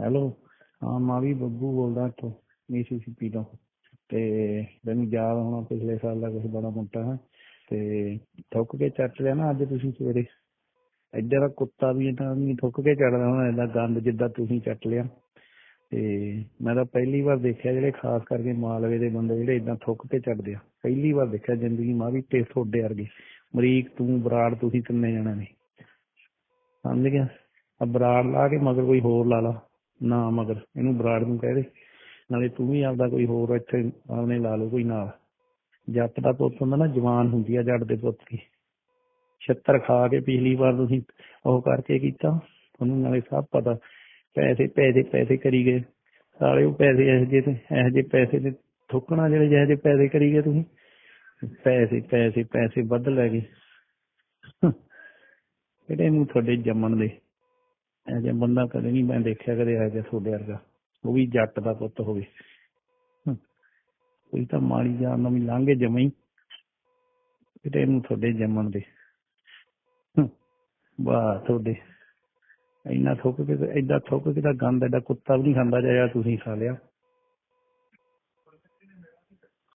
Hello. ਹਾਂ, ਮੈਂ ਵੀ ਬੱਬੂ ਬੋਲਦਾ ਇੱਥੋਂ, ਮੀਸੀਸੀਪੀ ਤੋਂ। ਤੇ ਮੈਨੂੰ ਯਾਦ ਹੋਣਾ ਪਿਛਲੇ ਸਾਲ ਦਾ ਕੁਛ ਬੜਾ ਮੋਟਾ, ਹੈ। ਤੇ ਥੁੱਕ ਕੇ ਚੱਟ ਲਿਆ ਨਾ ਅੱਜ ਤੁਸੀਂ ਸਵੇਰੇ। ਇੱਧਰ ਦਾ ਕੁੱਤਾ ਵੀ ਤਾਂ ਨਹੀਂ ਥੁੱਕ ਕੇ ਚੜਦਾ ਹੋਣਾ ਏਦਾਂ ਗੰਦ ਜਿੱਦਾਂ ਤੁਸੀਂ ਚੱਟ ਲਿਆ। ਤੇ ਮੈਂ ਤਾਂ ਪਹਿਲੀ ਵਾਰ ਦੇਖਿਆ ਜਿਹੜੇ ਖਾਸ ਕਰਕੇ ਮਾਲਵੇ ਦੇ ਬੰਦੇ ਜਿਹੜੇ ਇਦਾਂ ਥੁੱਕ ਕੇ ਚੜਦੇ ਆ। ਪਹਿਲੀ ਵਾਰ ਦੇਖਿਆ ਜ਼ਿੰਦਗੀ, ਮਾਂ ਵੀ ਤੇ ਤੁਹਾਡੇ ਵਰਗੇ। ਮਰੀਕ ਤੂੰ, ਬਰਾੜ, ਤੁਸੀਂ ਤਿੰਨੇ ਜਣਿਆਂ ਨੇ। ਸਮਝ ਗਿਆ? ਆ ਬਰਾੜ ਲਾ ਕੇ ਮਗਰ ਕੋਈ ਹੋਰ ਲਾ ਲਾ। ਨਾ ਮਗਰ, ਇਹਨੂੰ ਬਰਾੜ ਨੂੰ ਕਹਿ ਦੇ। ਨਾਲੇ ਤੂੰ ਵੀ ਆਪਦਾ ਕੋਈ ਹੋਰ ਇੱਥੇ ਆਪਨੇ ਲਾ ਲਓ, ਕੋਈ ਨਾਲ। ਜੱਟ ਦਾ ਪੁੱਤ ਹੁੰਦਾ ਨਾ, ਜਵਾਨ ਹੁੰਦੀ ਆ ਜੱਟ ਦੇ ਪੁੱਤ ਦੀ। ਛੱਤਰ ਖਾ ਕੇ ਪਿਛਲੀ ਵਾਰ ਤੁਸੀਂ ਉਹ ਕਰਕੇ ਕੀਤਾ ਤੁਹਾਨੂੰ ਨਾਲੇ ਸਭ ਪਤਾ। ਪੈਸੇ ਪੈਸੇ ਪੈਸੇ ਕਰੀ ਗਏ। ਸਾਲੇ ਉਹ ਪੈਸੇ ਇਹੋ ਜਿਹੇ ਤੇ, ਇਹੋ ਜਿਹੇ ਪੈਸੇ ਤੇ ਠੋਕਣਾ ਜਿਹੜੇ ਜਿਹੋ ਜਿਹੇ ਪੈਸੇ ਕਰੀ ਗਏ ਤੁਸੀਂ। ਪੈਸੇ ਪੈਸੇ ਪੈਸੇ ਵੱਧ ਲੈ ਗਏ। ਜਿਹੜੇ ਨੂੰ ਤੁਹਾਡੇ ਜੰਮਣ ਦੇ? ਇਹੋ ਜਿਹਾ ਬੰਦਾ ਕਦੇ ਨਹੀਂ, ਮੈਂ ਦੇਖਿਆ ਕਦੇ ਇਹੋ ਜਿਹਾ ਤੁਹਾਡੇ ਵਰਗਾ। ਉਹ ਵੀ ਜੱਟ ਦਾ ਪੁੱਤ ਹੋਵੇ। ਕੋਈ ਤਾਂ ਮਾੜੀ ਜਾਨ ਨਾਲ ਵੀ ਲਾਂਘੇ ਜਮਈ ਜਿਹੜੇ ਨੂੰ ਤੁਹਾਡੇ ਜੰਮਣ ਦੇ। ਵਾਹ, ਤੁਹਾਡੇ। ਇੰਨਾ ਥੁੱਕ ਕੇ ਤੇ ਥੁੱਕ ਕੇ ਤਾਂ ਗੰਦ, ਐਡਾ ਕੁੱਤਾ ਵੀ ਨਹੀਂ ਖਾਂਦਾ ਜਿਹਾ ਤੁਸੀਂ ਖਾ ਲਿਆ।